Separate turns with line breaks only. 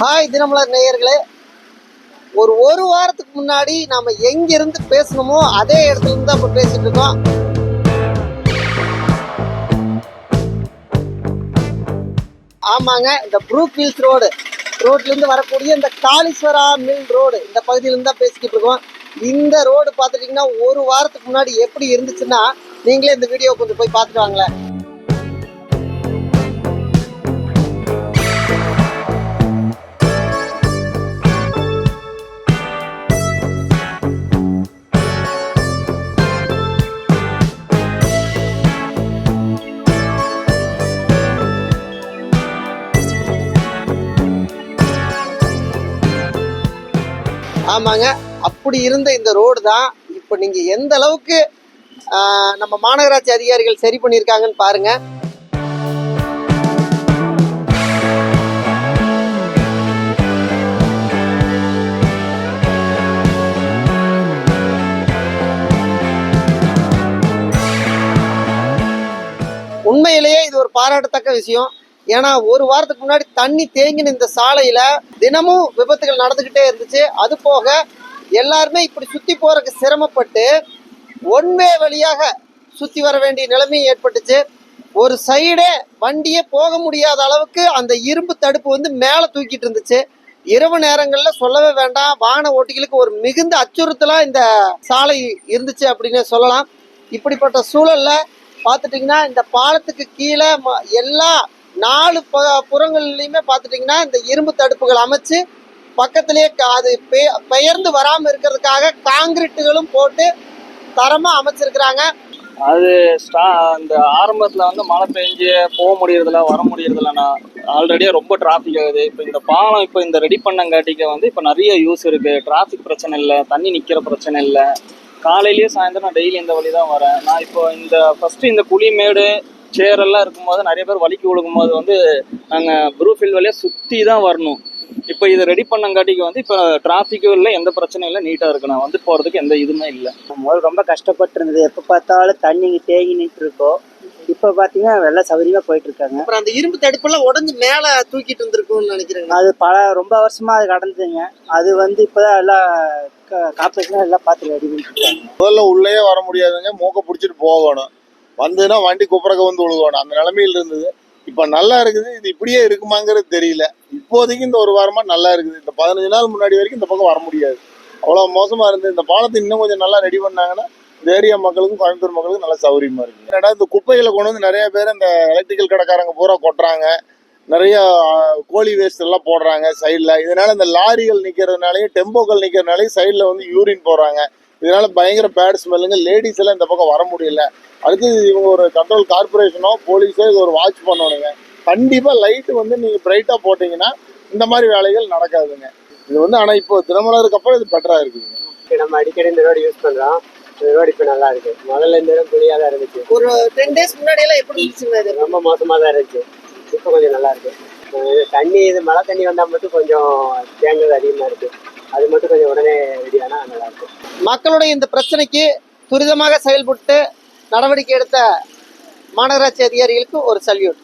Hi Dinamalar நேயர்களே. ஒரு ஒரு வாரத்துக்கு முன்னாடி நாம எங்க இருந்து பேசணுமோ அதே இடத்துல இருந்து தான் பேசிட்டு இருக்கோம். ஆமாங்க இந்த ப்ரூக் ஹில்ஸ் ரோடு ரோட்லேருந்து வரக்கூடிய இந்த காளீஸ்வரா மில் ரோடு இந்த பகுதியில இருந்து தான் பேசிக்கிட்டு இருக்கோம். இந்த ரோடு பார்த்துட்டிங்கன்னா ஒரு வாரத்துக்கு முன்னாடி எப்படி இருந்துச்சுன்னா நீங்களே இந்த வீடியோ கொஞ்சம் போய் பார்த்துட்டு வாங்களேன். ஆமாங்க. அப்படி இருந்த இந்த ரோடு தான் இப்போ நீங்க எந்த அளவுக்கு நம்ம மாநகராட்சி அதிகாரிகள் சரி பண்ணியிருக்காங்கன்னு பாருங்க. உண்மையிலேயே இது ஒரு பாராட்டத்தக்க விஷயம். ஏன்னா ஒரு வாரத்துக்கு முன்னாடி தண்ணி தேங்கின இந்த சாலையில தினமும் விபத்துகள் நடந்துகிட்டே இருந்துச்சு. அது போக எல்லாருமே இப்படி சுத்தி போறதுக்கு சிரமப்பட்டு ஒன்வே வழியாக சுத்தி வர வேண்டிய நிலைமையும் ஏற்பட்டுச்சு. ஒரு சைடே வண்டியே போக முடியாத அளவுக்கு அந்த இரும்பு தடுப்பு வந்து மேலே தூக்கிட்டு இருந்துச்சு. இரவு நேரங்களில் சொல்லவே வேண்டாம். வாகன ஓட்டிகளுக்கு ஒரு மிகுந்த அச்சுறுத்தலாக இந்த சாலை இருந்துச்சு அப்படின்னு சொல்லலாம். இப்படிப்பட்ட சூழலில் பார்த்துட்டிங்கன்னா இந்த பாலத்துக்கு கீழே ம- எல்லா நாலு ப புறங்கள்லையுமே பார்த்துட்டிங்கன்னா இந்த இரும்பு தடுப்புகள் அமைச்சு பக்கத்திலேயே அது பெ- பெயர்ந்து வராமல் இருக்கிறதுக்காக காங்கிரீட்டுகளும் போட்டு தரமாக அமைச்சிருக்கிறாங்க.
அது ஸ்டா அந்த ஆரம்பத்தில் வந்து மழை பெஞ்சு போக முடியறதில்ல வர முடியறதில்லண்ணா ஆல்ரெடியே ரொம்ப டிராஃபிக் ஆகுது. இப்போ இந்த பாலம் இப்போ இந்த ரெடி பண்ணங்காட்டிக்க வந்து இப்போ நிறைய யூஸ் இருக்குது டிராஃபிக் பிரச்சனை இல்லை தண்ணி நிற்கிற பிரச்சனை இல்லை. காலையிலேயே சாயந்தரம் நான் டெய்லி இந்த வழி தான் வரேன். நான் இப்போ இந்த ஃபஸ்ட்டு இந்த குழிமேடு சேர் எல்லாம் இருக்கும்போது நிறைய பேர் வலிக்கு விழுகும்போது வந்து நாங்கள் ப்ரூஃபில் வழியாக சுற்றி தான் வரணும். இப்போ இதை ரெடி பண்ணங்காட்டிக்கு வந்து இப்போ டிராஃபிக்கும் இல்லை எந்த பிரச்சனையும் இல்லை நீட்டாக இருக்கு. நான் வந்து போகிறதுக்கு எந்த இதுவுமே இல்லை.
முதல்ல ரொம்ப கஷ்டப்பட்டு இருந்தது எப்போ பார்த்தாலும் தண்ணி இங்கே தேங்கி நின்று இப்போ பார்த்தீங்கன்னா வெள்ள சௌகரியமாக போயிட்டு இருக்காங்க
அப்புறம் அந்த இரும்பு தடுப்பெல்லாம் உடஞ்சு மேலே தூக்கிட்டு இருந்திருக்கும்னு நினைக்கிறேங்க
அது பல ரொம்ப வருஷமா அது கடந்ததுங்க அது வந்து இப்போதான் எல்லாம் காப்பரேஷனாக எல்லாம் பார்த்து ரெடி பண்ணிட்டு இருக்காங்க.
முதல்ல உள்ளேயே வர முடியாதுங்க. மூக்க பிடிச்சிட்டு போகணும். வந்ததுன்னா வண்டி குப்புறக்க வந்து விழுகணும் அந்த நிலமையில இருந்தது. இப்போ நல்லா இருக்குது. இது இப்படியே இருக்குமாங்கிறது தெரியல. இப்போதைக்கு இந்த ஒரு வாரமா நல்லா இருக்குது. இந்த பதினஞ்சு நாள் முன்னாடி வரைக்கும் இந்த பக்கம் வர முடியாது. அவ்வளோ மோசமா இருந்தது இந்த பாலத்தை இன்னும் கொஞ்சம் நல்லா ரெடி பண்ணாங்கன்னா இந்த ஏரியா மக்களுக்கும் கோயம்புத்தூர் மக்களுக்கும் நல்லா சௌகரியமா இருக்கு. என்னடா இந்த குப்பைகளை கொண்டு வந்து நிறைய பேர் இந்த எலக்ட்ரிக்கல் கடைக்காரங்க பூரா கொட்டுறாங்க. நிறைய கோழி வேஸ்ட் எல்லாம் போடுறாங்க சைடில் இதனால இந்த லாரிகள் நிற்கிறதுனாலையும் டெம்போக்கள் நிற்கிறதுனாலையும் சைடில் வந்து யூரின் போடுறாங்க. இதனால பயங்கர பேட் ஸ்மெல்லுங்க லேடிஸ் எல்லாம் இந்த பக்கம் வர முடியல. அடுத்து இவங்க ஒரு கண்ட்ரோல் கார்பரேஷனோ போலீஸோ இது ஒரு வாட்ச் பண்ணணுங்க. கண்டிப்பா லைட் வந்து நீங்க பிரைட்டா போட்டீங்கன்னா இந்த மாதிரி வேலைகள் நடக்காதுங்க. இது வந்து ஆனா இப்போ தினமலருக்கு அப்புறம் இது பெட்டரா இருக்குதுங்க.
இப்போ நம்ம அடிக்கடி இந்த ரோடு யூஸ் பண்றோம். இந்த ரோடு இப்போ நல்லா இருக்கு. முதல்ல இந்த இடம் தான் இருந்துச்சு.
ஒரு டென் டேஸ் முன்னாடி எல்லாம் எப்படி
ரொம்ப மோசமா தான் இருந்துச்சு. இப்போ கொஞ்சம் நல்லா இருக்கு. தண்ணி இது மழை தண்ணி வந்தா மட்டும் கொஞ்சம் தேங்குறது அதிகமா இருக்கு. அது மட்டும் கொஞ்சம் உடனே நல்லா இருக்கும்
மக்களுடைய இந்த பிரச்சனைக்கு துரிதமாக செயல்பட்டு நடவடிக்கை எடுத்த மாநகராட்சி அதிகாரிகளுக்கு ஒரு சல்யூட்.